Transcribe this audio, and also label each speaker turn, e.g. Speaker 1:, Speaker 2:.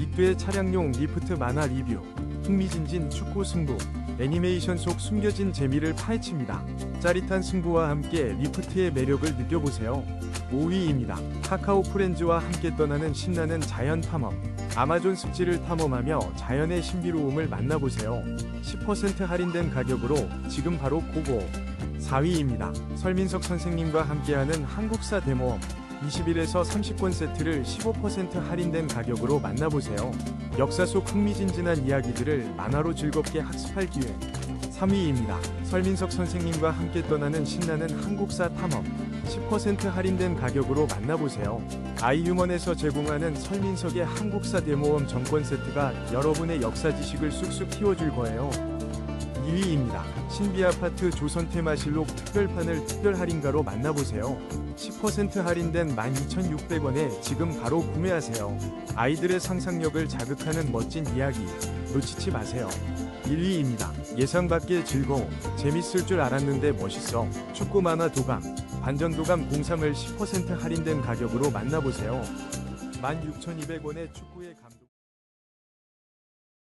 Speaker 1: 빅두의 차량용 리프트 만화 리뷰 흥미진진 축구 승부 애니메이션 속 숨겨진 재미를 파헤칩니다. 짜릿한 승부와 함께 리프트의 매력을 느껴보세요. 5위입니다. 카카오 프렌즈와 함께 떠나는 신나는 자연 탐험 아마존 습지를 탐험하며 자연의 신비로움을 만나보세요. 10% 할인된 가격으로 지금 바로 고고 4위입니다. 설민석 선생님과 함께하는 한국사 대모험 20일에서 30권 세트를 15% 할인된 가격으로 만나보세요. 역사 속 흥미진진한 이야기들을 만화로 즐겁게 학습할 기회. 3위입니다. 설민석 선생님과 함께 떠나는 신나는 한국사 탐험. 10% 할인된 가격으로 만나보세요. 아이유먼에서 제공하는 설민석의 한국사 대모험 정권 세트가 여러분의 역사 지식을 쑥쑥 키워줄 거예요. 2위입니다. 신비 아파트 조선 테마실록 특별판을 특별 할인가로 만나보세요. 10% 할인된 12,600원에 지금 바로 구매하세요. 아이들의 상상력을 자극하는 멋진 이야기 놓치지 마세요. 1위입니다. 예상 밖의 즐거움, 재밌을 줄 알았는데 멋있어. 축구 만화 도감, 반전 도감 03을 10% 할인된 가격으로 만나보세요. 16,200원의 축구의 감동.